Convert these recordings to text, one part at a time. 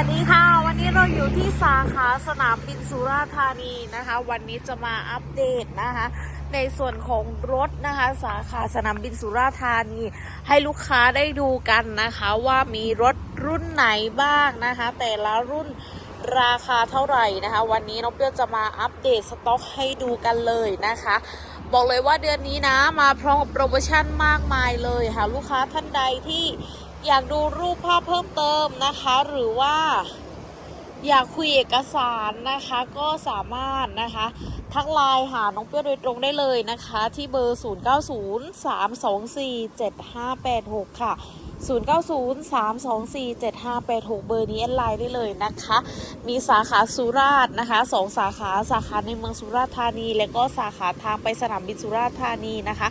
วัสดีค่ะ วันนี้เราอยู่ที่สาขาสนามบินสุราษฎร์ธานีนะคะ วันนี้จะมาอัปเดตนะคะ ในส่วนของรถนะคะ สาขาสนามบินสุราษฎร์ธานี ให้ลูกค้าได้ดูกันนะคะว่ามีรถรุ่นไหนบ้างนะคะ แต่ละรุ่นราคาเท่าไหร่นะคะ วันนี้น้องเปรี้ยวจะมาอัปเดตสต็อกให้ดูกันเลยนะคะ บอกเลยว่าเดือนนี้นะมาพร้อมโปรโมชั่นมากมายเลยค่ะลูกค้าท่านใดที่ อยากดูรูปภาพเพิ่มเติมนะคะ หรือว่าอยากคุยเอกสารนะคะ ก็สามารถนะคะทักไลน์หาน้องเปี้ยวโดยตรงได้เลยนะคะ ที่เบอร์ 0903247586 ค่ะ 0903247586 เบอร์นี้แอดไลน์ได้เลยนะคะ มีสาขาสุราษฎร์นะคะสองสาขาสาขาในเมืองสุราษฎร์ธานี และก็สาขาทางไปสนามบินสุราษฎร์ธานีนะคะ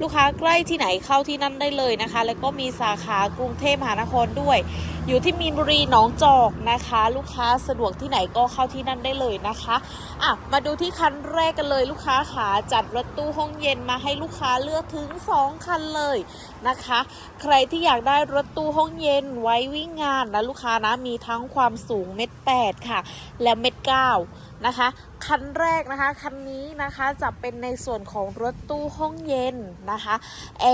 ลูกค้าใกล้ที่ไหนเข้าที่นั่นได้เลยนะคะ แล้วก็มีสาขากรุงเทพมหานครด้วย อยู่ที่มีนบุรีหนองจอกนะคะ ลูกค้าสะดวกที่ไหนก็เข้าที่นั่นได้เลยนะคะอะมาดูที่คันแรกกันเลยลูกค้าขาจัดรถตู้ห้องเย็นมาให้ลูกค้าเลือกถึง 2 คันเลยนะคะ ใครที่อยากได้รถตู้ห้องเย็นไว้วิ่งงานนะลูกค้านะมีทั้งความสูงเมตรแปดค่ะ และเมตรเก้า นะคะ คันแรกนะคะ คันนี้นะคะจะเป็นในส่วนของรถตู้ห้องเย็นนะคะ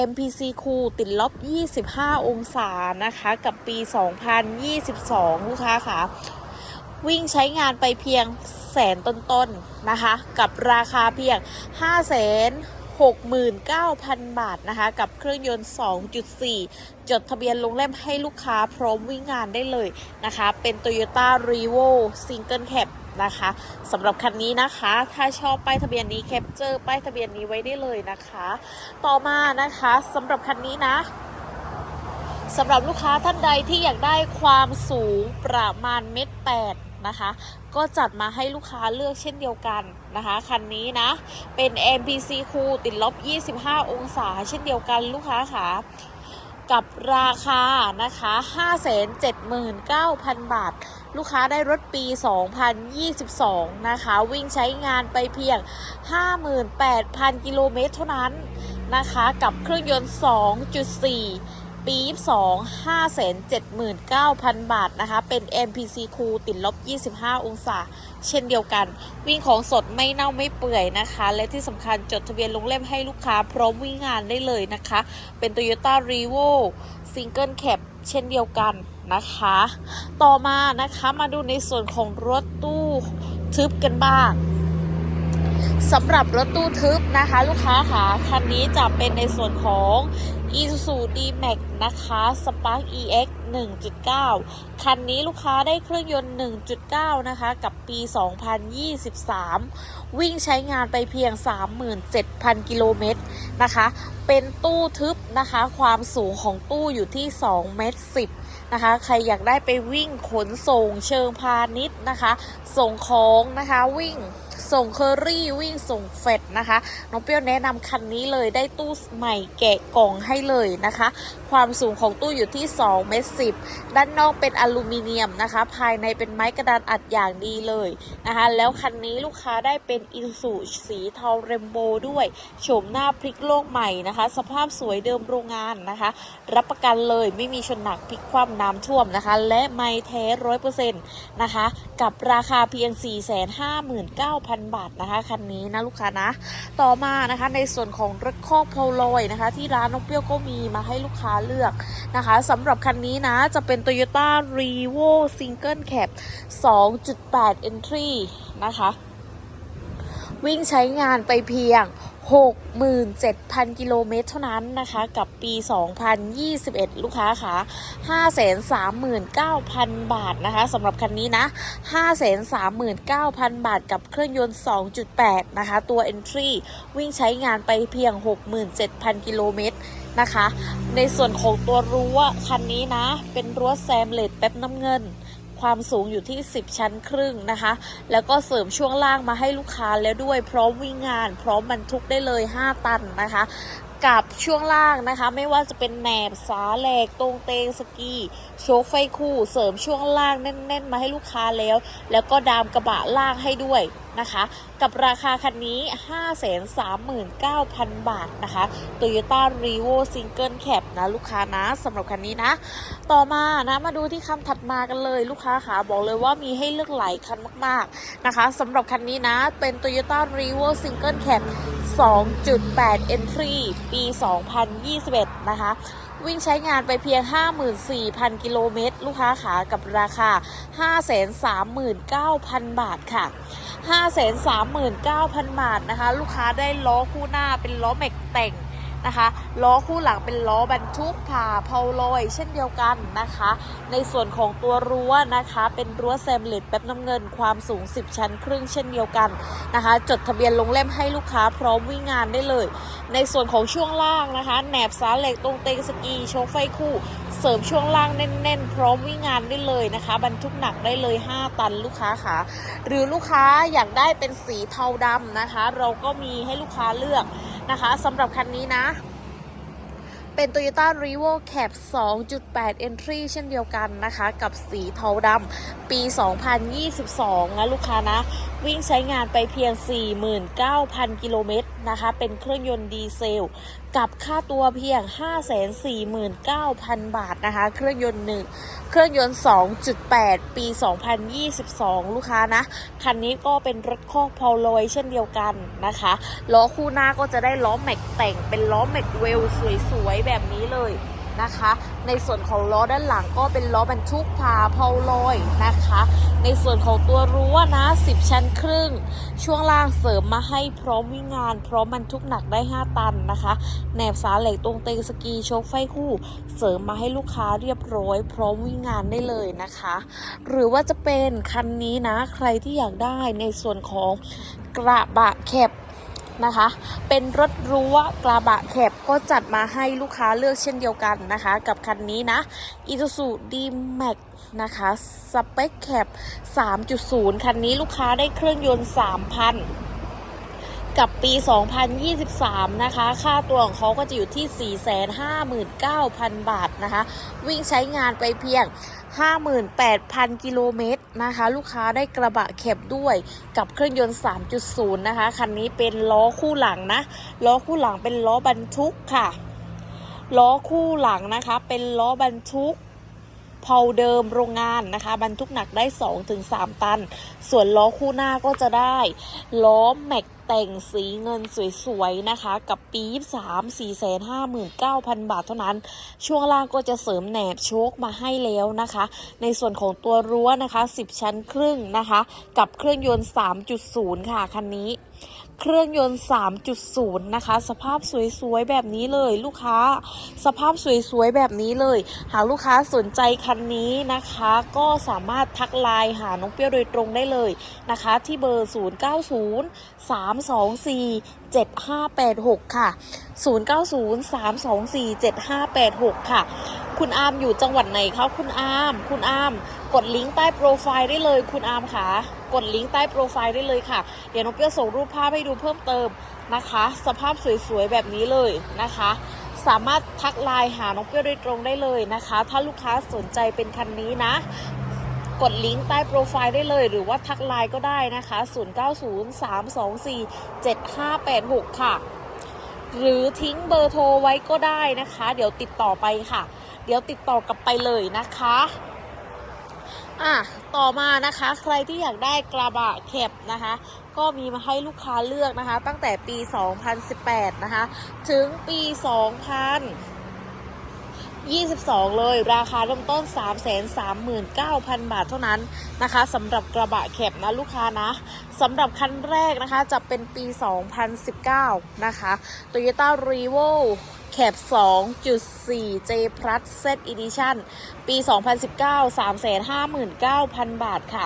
MPC คูติดลบ 25 องศานะคะ กับปี 2022 ลูกค้าค่ะ วิ่งใช้งานไปเพียงแสนต้นๆนะคะ กับราคาเพียง5 6 9 0 0 0 บาทนะคะ กับเครื่องยนต์ 2.4 จดทะเบียนลงเล่มให้ลูกค้าพร้อมวิ่งงานได้เลยนะคะ เป็น Toyota r e v o Single Cab นะคะสำหรับคันนี้นะคะ ถ้าชอบป้ายทะเบียนนี้แคปเจอร์ป้ายทะเบียนนี้ไว้ได้เลยนะคะ ต่อมานะคะสำหรับคันนี้นะสำหรับลูกค้าท่านใดที่อยากได้ความสูงประมาณเมตรแปดนะคะก็จัดมาให้ลูกค้าเลือกเช่นเดียวกันนะคะ คันนี้นะ เป็น MPC คูติดลบ 25 องศา เช่นเดียวกันลูกค้าค่ะ กับราคานะคะ 579,000 บาท ลูกค้าได้รถปี 2022 นะคะ วิ่งใช้งานไปเพียง 58,000 กิโลเมตรเท่านั้นนะคะ กับเครื่องยนต์ 2.4 ปี 22 579,000 บาทนะคะ เป็น MPC คูติดลบ 25 องศา เช่นเดียวกัน วิ่งของสดไม่เน่าไม่เปื่อยนะคะ และที่สำคัญจดทะเบียนลงเล่มให้ลูกค้าพร้อมวิ่งงานได้เลยนะคะ เป็น Toyota r e v o Single Cab เช่นเดียวกัน นะคะ ต่อมานะคะมาดูในส่วนของรถตู้ทึบกันบ้างสำหรับรถตู้ทึบนะคะ ลูกค้าค่ะคันนี้จะเป็นในส่วนของ Isuzu D-Max นะคะ Spark EX 1.9 คันนี้ลูกค้าได้เครื่องยนต์ 1.9 นะคะ กับปี 2023 วิ่งใช้งานไปเพียง 37,000 กิโลเมตรนะคะ เป็นตู้ทึบนะคะ ความสูงของตู้อยู่ที่2เมตร10 นะคะ ใครอยากได้ไปวิ่งขนส่งเชิงพาณิชย์นะคะ ส่งของนะคะวิ่ง ส่งเคอรี่วิ่งส่งเฟดนะคะ น้องเปรี้ยวแนะนำคันนี้เลยได้ตู้ใหม่แกะกล่องให้เลยนะคะ ความสูงของตู้อยู่ที่2เมตร10ด้านนอกเป็นอลูมิเนียมนะคะ ภายในเป็นไม้กระดานอัดอย่างดีเลยนะคะ แล้วคันนี้ลูกค้าได้เป็นอินสุสีเทาเรมโบด้วยโฉมหน้าพลิกโลกใหม่นะคะ สภาพสวยเดิมโรงงานนะคะ รับประกันเลยไม่มีชนหนักพลิกคว่ำน้ำท่วมนะคะ และไม่แท้ร้อยเปอร์เซ็นต์นะคะ กับราคาเพียง5,000 บาทนะคะคันนี้นะลูกค้านะ ต่อมานะคะในส่วนของรถคอกโพลอยนะคะ ที่ร้านน้องเปรี้ยวก็มีมาให้ลูกค้าเลือกนะคะสำหรับคันนี้นะจะเป็น Toyota r e v o Single Cab 2.8 Entry นะคะ วิ่งใช้งานไปเพียง 67,000 กิโลเมตรเท่านั้นนะคะ กับปี 2021 ลูกค้าค่ะ539,000 บาทนะคะสำหรับคันนี้นะ 539,000 บาทกับเครื่องยนต์ 2.8 นะคะ ตัว Entry วิ่งใช้งานไปเพียง 67,000 กิโลเมตรนะคะ ในส่วนของตัวรั้วคันนี้นะ เป็นรั้วแซมเลดแป๊บน้ำเงิน ความสูงอยู่ที่ 10 ชั้นครึ่งนะคะ แล้วก็เสริมช่วงล่างมาให้ลูกค้าแล้วด้วย พร้อมวิ่งงาน พร้อมบรรทุกได้เลย 5 ตันนะคะ กับช่วงล่างนะคะ ไม่ว่าจะเป็นแหนบสาแหลกตรงเตงสกีโชคไฟคู่ เสริมช่วงล่างแน่น ๆ มาให้ลูกค้าแล้ว แล้วก็ดามกระบะล่างให้ด้วย นะคะ กับราคาคันนี้ 539,000 บาทนะคะ Toyota r e v o Single Cab นะลูกค้านะสำหรับคันนี้นะ ต่อมานะมาดูที่คำถัดมากันเลย ลูกค้าค่ะบอกเลยว่ามีให้เลือกหลายคันมากๆนะคะสำหรับคันนี้นะเป็น Toyota r e v o Single Cab 2.8 Entry ปี 2021 นะคะ วิ่งใช้งานไปเพียง 54,000 กิโลเมตร ลูกค้าขากับราคา 539,000 บาทค่ะ 539,000 บาทนะคะ ลูกค้าได้ล้อคู่หน้าเป็นล้อแม็กแต่ง นะคะล้อคู่หลังเป็นล้อบรรทุกผ่าเพาลอยเช่นเดียวกันนะคะ ในส่วนของตัวรั้วนะคะ เป็นรั้วแซมเลตแบบน้ำเงินความสูง 10 ชั้นครึ่งเช่นเดียวกันนะคะ จดทะเบียนลงเล่มให้ลูกค้าพร้อมวิ่งงานได้เลย ในส่วนของช่วงล่างนะคะแหนบสาเหล็กตรงเตงสกีโชคไฟคู่ เสริมช่วงล่างแน่นๆ พร้อมวิ่งงานได้เลยนะคะ บรรทุกหนักได้เลย 5 ตันลูกค้าค่ะหรือลูกค้าอยากได้เป็นสีเทาดำนะคะ เราก็มีให้ลูกค้าเลือก นะคะสำหรับคันนี้นะ เป็น Toyota r e v o Cab 2.8 Entry เช่นเดียวกันนะคะ กับสีเทาดำปี 2022 นะลูกค้านะ วิ่งใช้งานไปเพียง 49,000 กิโลเมตรนะคะ เป็นเครื่องยนต์ดีเซล กับค่าตัวเพียง 549,000 บาทนะคะ เครื่องยนต์หนึ่งเครื่องยนต์ 2.8 ปี 2022 ลูกค้านะ คันนี้ก็เป็นรถคอกพอลอยเช่นเดียวกันนะคะล้อคู่หน้าก็จะได้ล้อแม็กแต่งเป็นล้อแม็กเวลสวยๆ แบบนี้เลยนะคะ ในส่วนของล้อด้านหลังก็เป็นล้อบรรทุกพาเพาลอยนะคะ ในส่วนของตัวรั้วนะ 10 ชั้นครึ่ง ช่วงล่างเสริมมาให้พร้อมวิ่งงาน พร้อมบรรทุกหนักได้ 5 ตันนะคะแหนบสาเหล็กตรงเตงสกีโชคไฟคู่ เสริมมาให้ลูกค้าเรียบร้อย พร้อมวิ่งงานได้เลยนะคะ หรือว่าจะเป็นคันนี้นะใครที่อยากได้ในส่วนของกระบะแคบ นะคะ เป็นรถรั้วกระบะแคบก็จัดมาให้ลูกค้าเลือกเช่นเดียวกันนะคะ กับคันนี้นะ Isuzu D-Max นะคะสเปคแคบ3.0 คันนี้ลูกค้าได้เครื่องยนต์ 3,000 กับปี 2023 นะคะ ค่าตัวของเขาก็จะอยู่ที่ 459,000 บาทนะคะ วิ่งใช้งานไปเพียง 58,000 กิโลเมตรนะคะ ลูกค้าได้กระบะแคบด้วยกับเครื่องยนต์ 3.0 นะคะ คันนี้เป็นล้อคู่หลังนะ ล้อคู่หลังเป็นล้อบรรทุกค่ะ ล้อคู่หลังนะคะ เป็นล้อบรรทุก พาเดิมโรงงานนะคะ บรรทุกหนักได้ 2-3 ตัน ส่วนล้อคู่หน้าก็จะได้ล้อแม็กแต่งสีเงินสวยๆนะคะ กับปี 23 459,000 บาทเท่านั้น ช่วงล่างก็จะเสริมแหนบโชคมาให้แล้วนะคะ ในส่วนของตัวรั้วนะคะ 10 ชั้นครึ่งนะคะ กับเครื่องยนต์ 3.0 ค่ะ คันนี้ เครื่องยนต์ 3.0 นะคะ สภาพสวยๆ แบบนี้เลยลูกค้า สภาพสวยๆ แบบนี้เลย หากลูกค้าสนใจคันนี้นะคะ ก็สามารถทักไลน์หาน้องเปรี้ยวโดยตรงได้เลยนะคะ ที่เบอร์ 090 324 7586 ค่ะ 090 324 7586 ค่ะ คุณอามอยู่จังหวัดไหนคะคุณอาม คุณอาม กดลิงก์ใต้โปรไฟล์ได้เลยคุณอาร์มค่ะ กดลิงก์ใต้โปรไฟล์ได้เลยค่ะ เดี๋ยวน้องเปรี้ยวส่งรูปภาพให้ดูเพิ่มเติมนะคะ สภาพสวยๆแบบนี้เลยนะคะ สามารถทักไลน์หาน้องเปรี้ยวโดยตรงได้เลยนะคะ ถ้าลูกค้าสนใจเป็นคันนี้นะกดลิงก์ใต้โปรไฟล์ได้เลย หรือว่าทักไลน์ก็ได้นะคะ 0903247586 ค่ะ หรือทิ้งเบอร์โทรไว้ก็ได้นะคะ เดี๋ยวติดต่อไปค่ะ เดี๋ยวติดต่อกลับไปเลยนะคะ อะต่อมานะคะใครที่อยากได้กระบะแคบนะคะ ก็มีมาให้ลูกค้าเลือกนะคะ ตั้งแต่ปี 2018 นะคะ ถึงปี2022 เลย ราคาเริ่มต้น 339,000 บาทเท่านั้นนะคะสำหรับกระบะแคบนะลูกค้านะสำหรับคันแรกนะคะจะเป็นปี 2019 นะคะ Toyota r e v o แคบ2.4 J Plus Set Edition ปี 2019 359,000 บาทค่ะ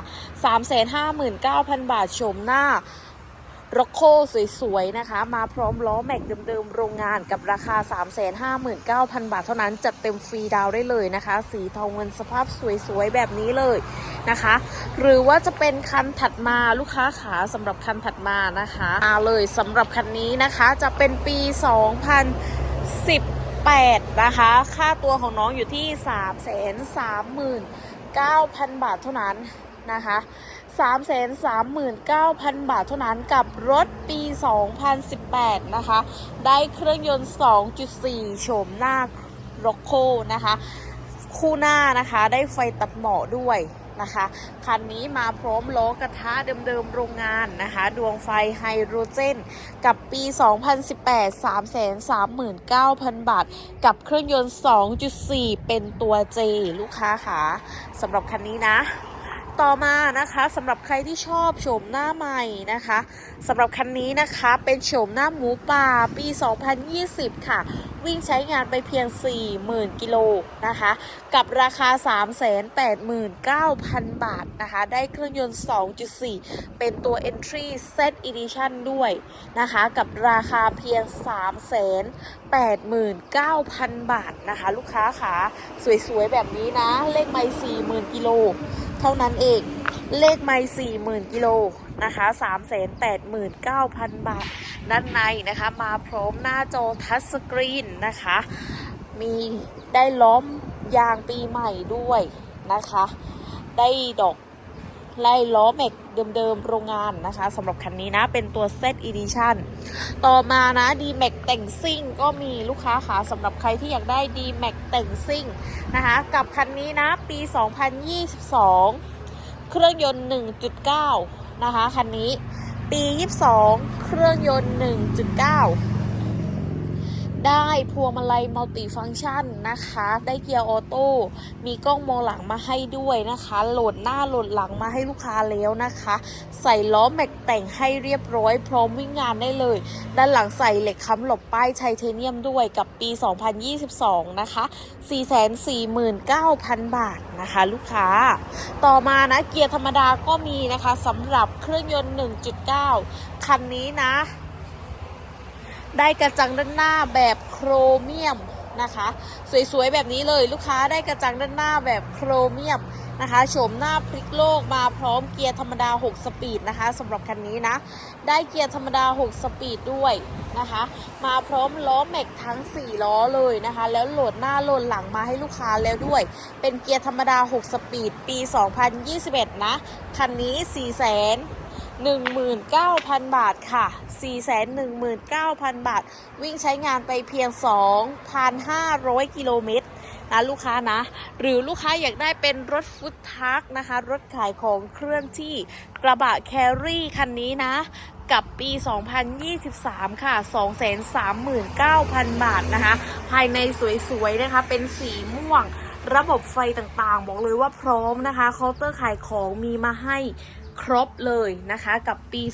359,000 บาทชมหน้าร็อกโคสวยๆนะคะ มาพร้อมล้อแม็กเดิมๆโรงงานกับราคา 359,000 บาทเท่านั้น จัดเต็มฟรีดาวได้เลยนะคะ สีทองเงินสภาพสวยๆ แบบนี้เลยนะคะ หรือว่าจะเป็นคันถัดมาลูกค้าขาสำหรับคันถัดมานะคะมาเลยสำหรับคันนี้นะคะจะเป็นปี 18นะคะ ค่าตัวของน้องอยู่ที่ 339,000 บาทเท่านั้นนะคะ339,000 บาทเท่านั้นกับรถปี 2018 นะคะ ได้เครื่องยนต์ 2.4 โฉมหน้าร็อกโคนะคะ คู่หน้านะคะ ได้ไฟตัดหมอกด้วย นะคะ คันนี้มาพร้อมล้อกระทะเดิมๆโรงงานนะคะ ดวงไฟไฮโดรเจน กับปี 2018 339,000 บาท กับเครื่องยนต์ 2.4 เป็นตัว J ลูกค้าค่ะสำหรับคันนี้นะต่อมานะคะสำหรับใครที่ชอบโฉมหน้าใหม่นะคะสำหรับคันนี้นะคะเป็นโฉมหน้าหมูป่าปี 2020 ค่ะวิ่งใช้งานไปเพียง 40,000 กิโลนะคะ กับราคา 389,000 บาทนะคะ ได้เครื่องยนต์ 2.4 เป็นตัว Entry Set Edition ด้วยนะคะ กับราคาเพียง 389,000 บาทนะคะ ลูกค้าค่ะสวยๆ แบบนี้นะ เลขไม่40,000 กิโล เท่านั้นเองเลขไม่40,000 กิโล นะคะ389,000 บาท ด้านในนะคะ มาพร้อมหน้าจอทัชสกรีนนะคะ มีได้ล้อมยางปีใหม่ด้วยนะคะ ได้ดอกไล่ล้อแม็กเดิมๆโรงงานนะคะสำหรับคันนี้นะเป็นตัวเซตอีดิชั่นต่อมานะ d m a x แต่งซิ่งก็มีลูกค้าค่ะสำหรับใครที่อยากได้ d m a x แต่งซิ่งนะคะกับคันนี้นะปี 2022 เครื่องยนต์ 1.9 นะคะ คันนี้ปี 22 เครื่องยนต์ 1.9 ได้พวงมาลัยมัลติฟังก์ชันนะคะ ได้เกียร์ออโต้ มีกล้องมองหลังมาให้ด้วยนะคะ โหลดหน้าโหลดหลังมาให้ลูกค้าแล้วนะคะ ใส่ล้อแม็กแต่งให้เรียบร้อย พร้อมวิ่งงานได้เลย ด้านหลังใส่เหล็กค้ำหลบป้ายไทเทเนียมด้วยกับปี 2022 นะคะ 449,000 บาทนะคะ ลูกค้า ต่อมานะเกียร์ธรรมดาก็มีนะคะสำหรับเครื่องยนต์ 1.9 คันนี้นะ ได้กระจังด้านหน้าแบบโครเมียมนะคะ สวยๆแบบนี้เลยลูกค้าได้กระจังด้านหน้าแบบโครเมียมนะคะโฉมหน้าพลิกโลกมาพร้อมเกียร์ธรรมดา 6 สปีดนะคะสำหรับคันนี้นะ ได้เกียร์ธรรมดา 6 สปีดด้วยนะคะ มาพร้อมล้อแม็กทั้ง 4 ล้อเลยนะคะ แล้วโหลดหน้าโหลดหลังมาให้ลูกค้าแล้วด้วย เป็นเกียร์ธรรมดา 6 สปีด ปี 2021 นะ คันนี้ 4 0 0 0 0 19,000 บาทค่ะ 419,000 บาท วิ่งใช้งานไปเพียง 2,500 กิโลเมตรนะลูกค้านะ หรือลูกค้าอยากได้เป็นรถฟุตทักนะคะ รถขายของเคลื่อนที่กระบะแครี่คันนี้นะ กับปี 2023 ค่ะ 239,000 บาทนะคะ ภายในสวยๆ นะคะ เป็นสีม่วง ระบบไฟต่างๆ บอกเลยว่าพร้อมนะคะ เคาน์เตอร์ขายของมีมาให้ ครบเลยนะคะกับปี 2023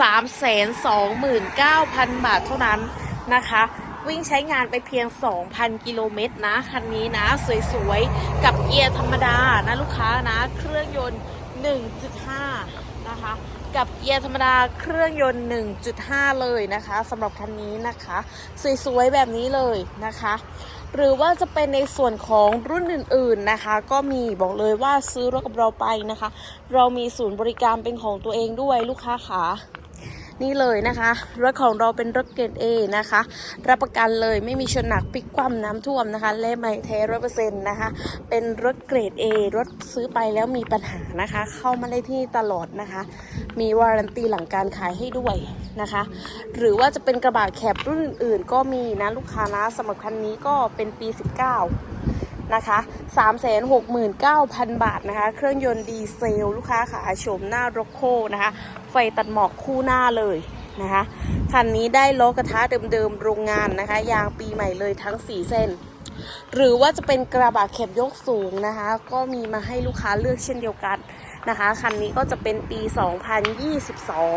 329,000 บาทเท่านั้นนะคะ วิ่งใช้งานไปเพียง 2,000 กิโลเมตรนะ คันนี้นะ สวยๆ กับเกียร์ธรรมดานะลูกค้านะ เครื่องยนต์ 1.5 นะคะ กับเกียร์ธรรมดาเครื่องยนต์ 1.5 เลยนะคะสำหรับคันนี้นะคะ สวยๆ แบบนี้เลยนะคะ หรือว่าจะเป็นในส่วนของรุ่นอื่นๆนะคะ ก็มีบอกเลยว่าซื้อรถกับเราไปนะคะ เรามีศูนย์บริการเป็นของตัวเองด้วยลูกค้าขา นี่เลยนะคะ รถของเราเป็นรถเกรด A นะคะ รับประกันเลยไม่มีชนหนักพลิกคว่ำน้ำท่วมนะคะ และไม่แท้ร้อยเปอร์เซ็นต์นะคะ เป็นรถเกรด A รถซื้อไปแล้วมีปัญหานะคะ เข้ามาได้ที่นี่ตลอดนะคะ มีวารันตีหลังการขายให้ด้วยนะคะ หรือว่าจะเป็นกระบะแคบรุ่นอื่นๆ ก็มีนะลูกค้านะสำหรับคันนี้ก็เป็นปี 19 นะคะ369,000 บาทนะคะ เครื่องยนต์ดีเซล ลูกค้าขาโฉมหน้าโรโคนะคะ ไฟตัดหมอกคู่หน้าเลยนะคะคันนี้ได้ล้อกระทะเดิมๆโรงงานนะคะ ยางปีใหม่เลยทั้ง 4 เส้น หรือว่าจะเป็นกระบะเข็บยกสูงนะคะ ก็มีมาให้ลูกค้าเลือกเช่นเดียวกันนะคะ คันนี้ก็จะเป็นปี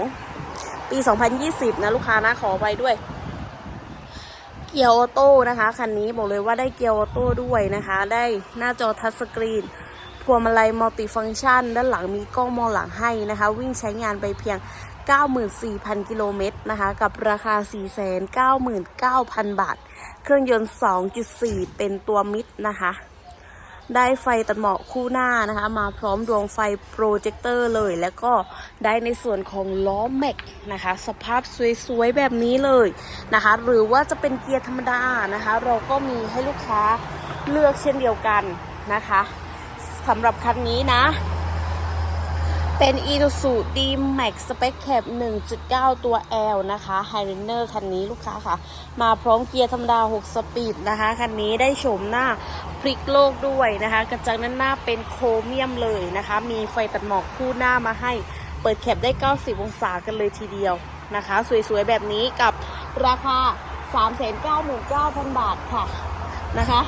2022 ปี 2020 นะลูกค้านะขอไว้ด้วย เกียร์ออโต้นะคะคันนี้บอกเลยว่าได้เกียร์ออโต้ด้วยนะคะ ได้หน้าจอทัชสกรีนพวงมาลัยมัลติฟังก์ชัน ด้านหลังมีกล้องมองหลังให้นะคะ วิ่งใช้งานไปเพียง 94,000 กิโลเมตรนะคะ กับราคา 499,000 บาท เครื่องยนต์ 2.4 เป็นตัวมิดนะคะ ได้ไฟตัดหมอกคู่หน้านะคะ มาพร้อมดวงไฟโปรเจคเตอร์เลย แล้วก็ได้ในส่วนของล้อแม็กนะคะ สภาพสวยๆ แบบนี้เลยนะคะ หรือว่าจะเป็นเกียร์ธรรมดานะคะ เราก็มีให้ลูกค้าเลือกเช่นเดียวกันนะคะสำหรับคันนี้นะ เป็น i s u d Max Spec Cap 1.9 ตัว L นะคะ h i g h l i n e r คันนี้ลูกค้าค่ะ มาพร้อมเกียร์ธรรมดา 6 สปีดนะคะ คันนี้ได้โฉมหน้าพลิกโลกด้วยนะคะ กระจังด้นหน้าเป็นโครเมียมเลยนะคะ มีไฟตัดหมอกคู่หน้ามาให้ เปิดแคปได้ 90 องศากันเลยทีเดียวนะคะ สวยๆ แบบนี้กับราคา 399,000 บาทค่ะนะคะ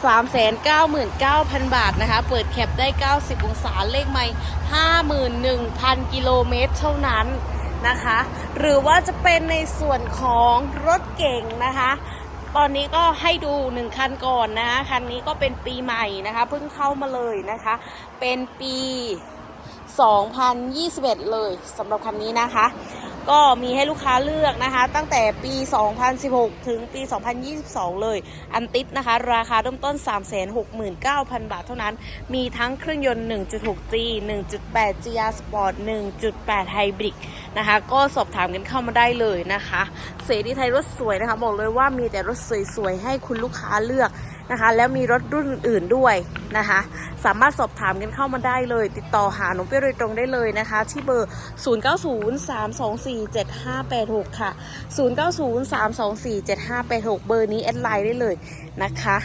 399,000 บาทนะคะ เปิดแคปได้ 90 องศา เลขไม่51,000 กิโลเมตรเท่านั้นนะคะ หรือว่าจะเป็นในส่วนของรถเก่งนะคะ ตอนนี้ก็ให้ดู 1 คันก่อนนะคะ คันนี้ก็เป็นปีใหม่นะคะ เพิ่งเข้ามาเลยนะคะ เป็นปี 2021 เลยสำหรับคันนี้นะคะ ก็มีให้ลูกค้าเลือกนะคะ ตั้งแต่ปี 2016 ถึงปี 2022 เลย อันติดนะคะ ราคาเริ่มต้น 369,000 บาทเท่านั้น มีทั้งเครื่องยนต์ 1.6G 1.8 GR Sport 1.8 Hybrid นะคะ ก็สอบถามกันเข้ามาได้เลยนะคะ เสรีไทยรถสวยนะคะ บอกเลยว่ามีแต่รถสวยๆ ให้คุณลูกค้าเลือก นะคะ แล้วมีรถรุ่นอื่นด้วยนะคะ สามารถสอบถามกันเข้ามาได้เลย ติดต่อหาหนุ่มเปี้ยโดยตรงได้เลยนะคะ ที่เบอร์ 0903247586 ค่ะ 0903247586 เบอร์นี้แอดไลน์ได้เลยนะคะ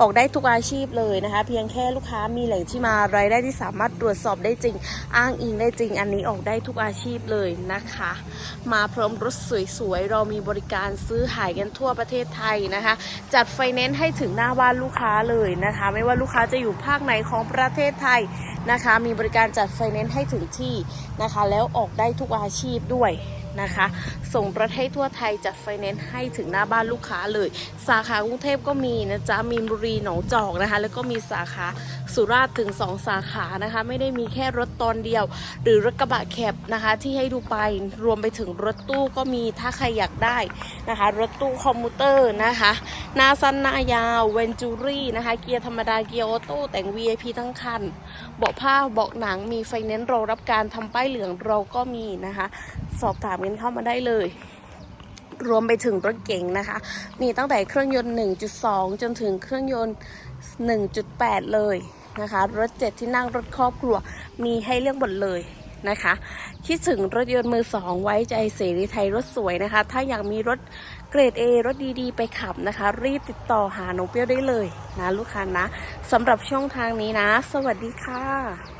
ออกได้ทุกอาชีพเลยนะคะ เพียงแค่ลูกค้ามีแหล่งที่มารายได้ที่สามารถตรวจสอบได้จริง อ้างอิงได้จริง อันนี้ออกได้ทุกอาชีพเลยนะคะ มาพร้อมรถสวยๆ เรามีบริการซื้อขายกันทั่วประเทศไทยนะคะ จัดไฟแนนซ์ให้ถึงหน้าบ้านลูกค้าเลยนะคะ ไม่ว่าลูกค้าจะอยู่ภาคไหนของประเทศไทยนะคะ มีบริการจัดไฟแนนซ์ให้ถึงที่นะคะ แล้วออกได้ทุกอาชีพด้วย นะคะ ส่งประเทศทั่วไทยจัดไฟแนนซ์ให้ถึงหน้าบ้านลูกค้าเลย สาขากรุงเทพก็มีนะจ๊ะมีนบุรีหนองจอกนะคะ แล้วก็มีสาขาสุราษฎร์ถึง 2 สาขานะคะ ไม่ได้มีแค่รถตอนเดียว หรือรถกระบะแคบนะคะ ที่ให้ดูไปรวมไปถึงรถตู้ก็มีถ้าใครอยากได้นะคะ รถตู้คอมมูเตอร์นะคะหน้าสั้นหน้ายาวเวนจูรี่นะคะ เกียร์ธรรมดาเกียร์ออโต้แต่ง VIP ทั้งคันเบาะผ้าเบาะหนังมีไฟแนนซ์รอรับการทำป้ายเหลืองเราก็มีนะคะ สอบถามกันเข้ามาได้เลย รวมไปถึงรถเก๋งนะคะ มีตั้งแต่เครื่องยนต์ 1.2 จนถึงเครื่องยนต์ 1.8 เลยนะคะ รถเจ็ดที่นั่งรถครอบครัวมีให้เลือกหมดเลยนะคะ คิดถึงรถยนต์มือสองไว้ใจเสรีไทยรถสวยนะคะ ถ้าอยากมีรถเกรด A รถดีๆ ไปขับนะคะ รีบติดต่อหาน้องเปรี้ยวได้เลยนะลูกค้านะสำหรับช่องทางนี้นะ สวัสดีค่ะ